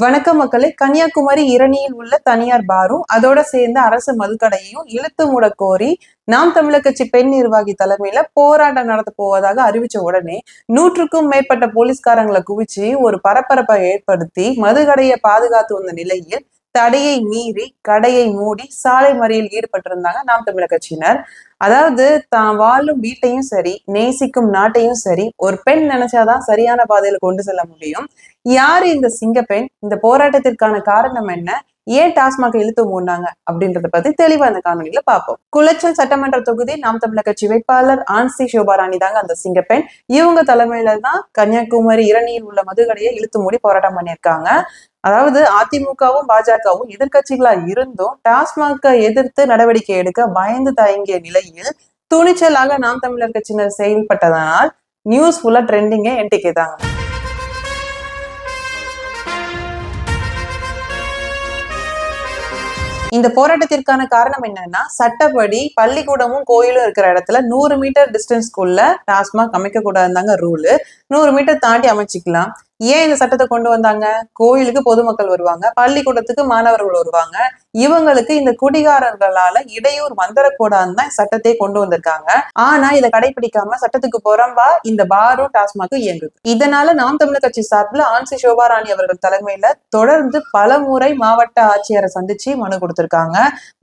வணக்கம் மக்களே. கன்னியாகுமரி இரணியில் உள்ள தனியார் பாரும் அதோட சேர்ந்த அரசு மதுக்கடையையும் இழுத்து மூட கோரி நாம் தமிழர் கட்சி பெண் நிர்வாகி தலைமையில போராட்டம் நடத்த போவதாக அறிவிச்ச உடனே நூற்றுக்கும் மேற்பட்ட போலீஸ்காரங்களை குவிச்சு ஒரு பரபரப்பை ஏற்படுத்தி மதுகடையை பாதுகாத்து வந்த நிலையில் தடையை மீறி கடையை மூடி சாலை மறியல் ஈடுபட்டிருந்தாங்க நாம் தமிழர் கட்சியினர். அதாவது தான் வாழும் வீட்டையும் சரி நேசிக்கும் நாட்டையும் சரி ஒரு பெண் நினைச்சாதான் சரியான பாதையில கொண்டு செல்ல முடியும். யாரு இந்த சிங்கப்பெண் இந்த போராட்டத்திற்கான காரணம் என்ன? ஏன் டாஸ்மாக இழுத்து மூடினாங்க? அப்படின்றத பத்தி தெளிவா அந்த காணொலியில பார்ப்போம். குளச்சல் சட்டமன்ற தொகுதி நாம் தமிழர் கட்சி வேட்பாளர் ஆன்சி சோபாராணி தாங்க அந்த சிங்கப்பெண் இவங்க தலைமையில தான் கன்னியாகுமரி இரணியில் உள்ள மதுகடையை இழுத்து மூடி போராட்டம் பண்ணியிருக்காங்க. அதாவது அதிமுகவும் பாஜகவும் எதிர்க்கட்சிகளா இருந்தும் டாஸ்மாக எதிர்த்து நடவடிக்கை எடுக்க பயந்து தயங்கிய நிலையில் துணிச்சலாக நாம் தமிழர் கட்சியினர் செயல்பட்டதனால் நியூஸ் ஃபுல்லா ட்ரெண்டிங்கே என்டிகே தாங்க இந்த போராட்டத்திற்கான காரணம் என்னன்னா சட்டப்படி பள்ளிக்கூடமும் கோயிலும் இருக்கிற இடத்துல நூறு மீட்டர் டிஸ்டன்ஸ்க்குள்ள டாஸ்மாக் அமைக்க கூடாதுதாங்க ரூலு நூறு மீட்டர் தாண்டி அமைச்சிக்கலாம். ஏன் இந்த சட்டத்தை கொண்டு வந்தாங்க? கோயிலுக்கு பொதுமக்கள் வருவாங்க பள்ளிக்கூடத்துக்கு மாணவர்கள் வருவாங்க. இவங்களுக்கு இந்த குடிகாரர்களால இடையூறு வந்துடக்கூடாதுன்னு தான் சட்டத்தை கொண்டு வந்திருக்காங்க. ஆனா இதை கடைபிடிக்காம சட்டத்துக்கு புறம்பா இந்த பாரும் டாஸ்மாகும் இயங்குது. இதனால நாம் தமிழர் கட்சி சார்பில் ஆன்சி சோபாராணி அவர்கள் தலைமையில தொடர்ந்து பல முறை மாவட்ட ஆட்சியரை சந்திச்சு மனு கொடுத்திருக்காங்க.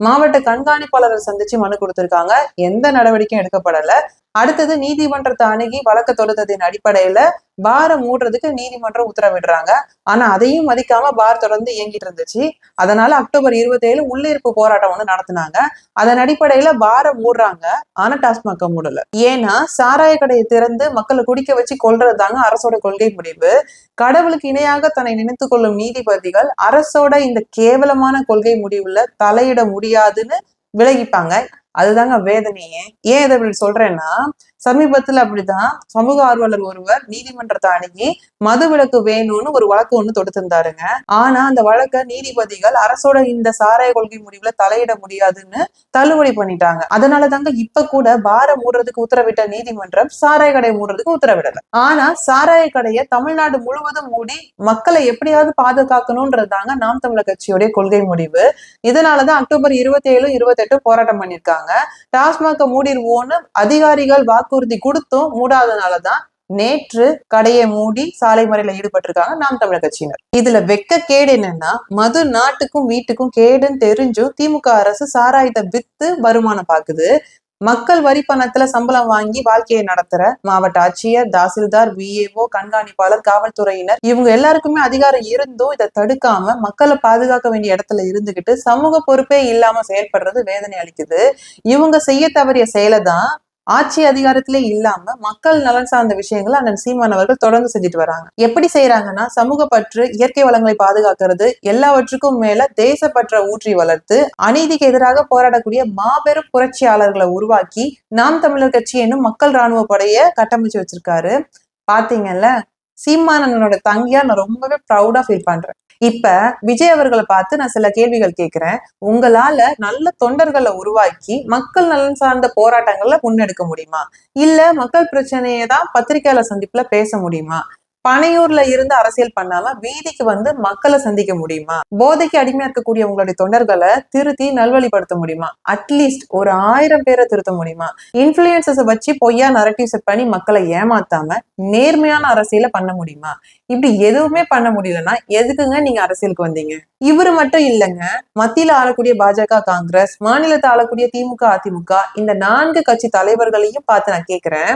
மாவட்ட கண்காணிப்பாளரை சந்திச்சு மனு கொடுத்திருக்காங்க. எந்த நடவடிக்கையும் எடுக்கப்படல. அடுத்தது நீதிமன்றத்தை அணுகி வழக்கு தொடுத்ததின் அடிப்படையில பாரை மூடுறதுக்கு நீதிமன்றம் உத்தரவிடுறாங்க. ஆனா அதையும் மதிக்காம பார் தொடர்ந்து இயங்கிட்டு இருந்துச்சு. அதனால அக்டோபர் இருபத்தி ஏழு உள்ளிருப்பு போராட்டம் வந்து நடத்தினாங்க. அதன் அடிப்படையில பாரை மூடுறாங்க ஆனா டாஸ்மாக மூடல. ஏன்னா சாராய கடையை திறந்து மக்களை குடிக்க வச்சு கொள்றதுதாங்க அரசோட கொள்கை முடிவு. கடவுளுக்கு இணையாக தன்னை நினைத்து கொள்ளும் நீதிபதிகள் அரசோட இந்த கேவலமான கொள்கை முடிவுல தலையிட முடியாதுன்னு விலகிப்பாங்க. அதுதாங்க வேதனையே. ஏன் இதை இப்படி சொல்றேன்னா சமீபத்துல அப்படிதான் சமூக ஆர்வலர் ஒருவர் நீதிமன்றத்தை அணுகி மது விலக்கு வேணும்னு ஒரு வழக்கு ஒண்ணு தொடுத்திருந்தாருங்க. ஆனா அந்த வழக்க நீதிபதிகள் அரசோட இந்த சாராய கொள்கை முடிவுல தலையிட முடியாதுன்னு தள்ளுபடி பண்ணிட்டாங்க. அதனால தாங்க இப்ப கூட பார மூடுறதுக்கு உத்தரவிட்ட நீதிமன்றம் சாராய கடை மூடுறதுக்கு உத்தரவிடல. ஆனா சாராய கடையை தமிழ்நாடு முழுவதும் மூடி மக்களை எப்படியாவது பாதுகாக்கணும்ன்றது தாங்க நாம் தமிழர் கட்சியோடைய கொள்கை முடிவு. இதனாலதான் அக்டோபர் இருபத்தி ஏழு இருபத்தி எட்டு போராட்டம் பண்ணிருக்காங்க. டாஸ்மாக மூடிடுவோன்னு அதிகாரிகள் வாக்குறுதி கொடுத்தும் மூடாதனாலதான் நேற்று கடையை மூடி சாலை முறையில ஈடுபட்டிருக்காங்க நாம் தமிழர் கட்சியினர். இதுல வெக்க கேடு என்னன்னா மது நாட்டுக்கும் வீட்டுக்கும் கேடுன்னு தெரிஞ்சும் திமுக அரசு சாராயத்தை வித்து வருமானம் பாக்குது. மக்கள் வரி பணத்துல சம்பளம் வாங்கி வாழ்க்கையை நடத்துற மாவட்ட ஆட்சியர் தாசில்தார் விஏஓ கண்காணிப்பாளர் காவல்துறையினர் இவங்க எல்லாருக்குமே அதிகாரம் இருந்தும் இதை தடுக்காம மக்களை பாதுகாக்க வேண்டிய இடத்துல இருந்துகிட்டு சமூக பொறுப்பே இல்லாம செயல்படுறது வேதனை அளிக்குது. இவங்க செய்ய தவறிய செயலை தான் ஆட்சி அதிகாரத்திலே இல்லாம மக்கள் நலன் சார்ந்த விஷயங்களை அண்ணன் சீமான் அவர்கள் தொடர்ந்து செஞ்சுட்டு வராங்க. எப்படி செய்யறாங்கன்னா சமூக பற்று இயற்கை வளங்களை பாதுகாக்கிறது எல்லாவற்றுக்கும் மேல தேசப்பற்ற ஊற்றி வளர்த்து அநீதிக்கு எதிராக போராடக்கூடிய மாபெரும் புரட்சியாளர்களை உருவாக்கி நாம் தமிழர் கட்சி என்னும் மக்கள் ராணுவ படைய கட்டமைச்சு வச்சிருக்காரு. பாத்தீங்கல்ல? சீமானனோட தங்கியா நான் ரொம்பவே ப்ரௌடா ஃபீல் பண்றேன். இப்ப விஜய் அவர்களை பார்த்து நான் சில கேள்விகள் கேட்கிறேன் உங்களால நல்ல தொண்டர்களை உருவாக்கி மக்கள் நலன் சார்ந்த போராட்டங்களை முன்னெடுக்க முடியுமா? இல்ல மக்கள் பிரச்சனையை தான் பத்திரிகையாளர் சந்திப்புல பேச முடியுமா? பனையூர்ல இருந்து அரசியல் பண்ணாம வீதிக்கு வந்து மக்களை சந்திக்க முடியுமா? போதைக்கு அடிமையா இருக்கக்கூடிய உங்களுடைய தொண்டர்களை திருத்தி நல்வழிப்படுத்த முடியுமா? அட்லீஸ்ட் ஒரு ஆயிரம் பேரை திருத்த முடியுமா? இன்ஃபுளுசஸ வச்சு பொய்யா நரட்டிவ் செட் பண்ணி மக்களை ஏமாத்தாம நேர்மையான அரசியல பண்ண முடியுமா? இப்படி எதுவுமே பண்ண முடியலன்னா எதுக்குங்க நீங்க அரசியலுக்கு வந்தீங்க? இவரு மட்டும் இல்லைங்க. மத்தியில ஆளக்கூடிய பாஜக காங்கிரஸ் மாநிலத்தை ஆளக்கூடிய திமுக அதிமுக இந்த நான்கு கட்சி தலைவர்களையும் பார்த்து நான் கேக்குறேன்.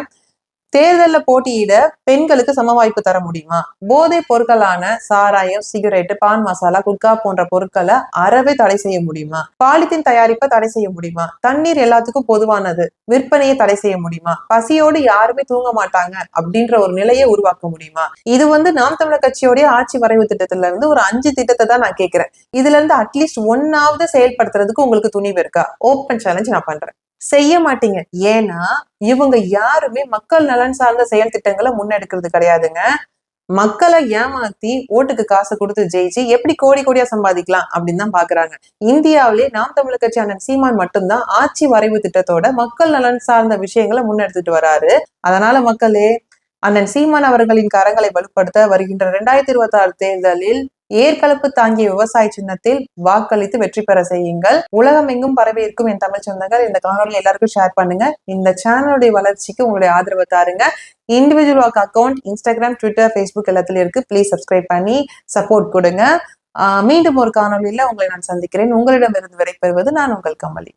தேர்தலில் போட்டியிட பெண்களுக்கு சம வாய்ப்பு தர முடியுமா? போதை பொருட்களான சாராயம் சிகரெட் பான் மசாலா குட்கா போன்ற பொருட்களை அறவே தடை செய்ய முடியுமா? பாலித்தீன் தயாரிப்பை தடை செய்ய முடியுமா? தண்ணீர் எல்லாத்துக்கும் பொதுவானது. விற்பனையை தடை செய்ய முடியுமா? பசியோடு யாருமே தூங்க மாட்டாங்க அப்படின்ற ஒரு நிலையை உருவாக்க முடியுமா? இது வந்து நாம் தமிழர் கட்சியோடைய ஆட்சி வரைவு திட்டத்துல இருந்து ஒரு அஞ்சு திட்டத்தை தான் நான் கேட்கிறேன் இதுல இருந்து அட்லீஸ்ட் ஒன்னாவது செயல்படுத்துறதுக்கு உங்களுக்கு துணிவு இருக்கா? ஓப்பன் சேலஞ்ச் நான் பண்றேன். செய்ய மாட்டீங்க. ஏன்னா இவங்க யாருமே மக்கள் நலன் சார்ந்த செயல் திட்டங்களை முன்னெடுக்கிறது கிடையாதுங்க. மக்களை ஏமாத்தி ஓட்டுக்கு காசு கொடுத்து ஜெயிச்சு எப்படி கோடி கோடியா சம்பாதிக்கலாம் அப்படின்னு தான் பாக்குறாங்க. இந்தியாவிலே நாம் தமிழர் கட்சி அண்ணன் சீமான் மட்டும்தான் ஆட்சி வரைவு திட்டத்தோட மக்கள் நலன் சார்ந்த விஷயங்களை முன்னெடுத்துட்டு வராரு. அதனால மக்களே அண்ணன் சீமான் அவர்களின் கரங்களை வலுப்படுத்த வருகின்ற இரண்டாயிரத்தி இருபத்தி ஆறு தேர்தலில் ஏற்கலப்பு தாங்கிய விவசாய சின்னத்தில் வாக்களித்து வெற்றி பெற செய்யுங்கள். உலகம் எங்கும் பரவி இருக்கும் என் தமிழ் சொந்தங்கள் இந்த காணொலி எல்லாருக்கும் ஷேர் பண்ணுங்க. இந்த சேனலுடைய வளர்ச்சிக்கு உங்களுடைய ஆதரவு தாருங்க. இண்டிவிஜுவல் வாக் அக்கௌண்ட் இன்ஸ்டாகிராம் ட்விட்டர் ஃபேஸ்புக் எல்லாத்துலயும் இருக்கு. ப்ளீஸ் சப்ஸ்கிரைப் பண்ணி சப்போர்ட் கொடுங்க. மீண்டும் ஒரு காணொலியில உங்களை நான் சந்திக்கிறேன். உங்களிடமிருந்து விடைபெறுவது நான் உங்கள் கமலி.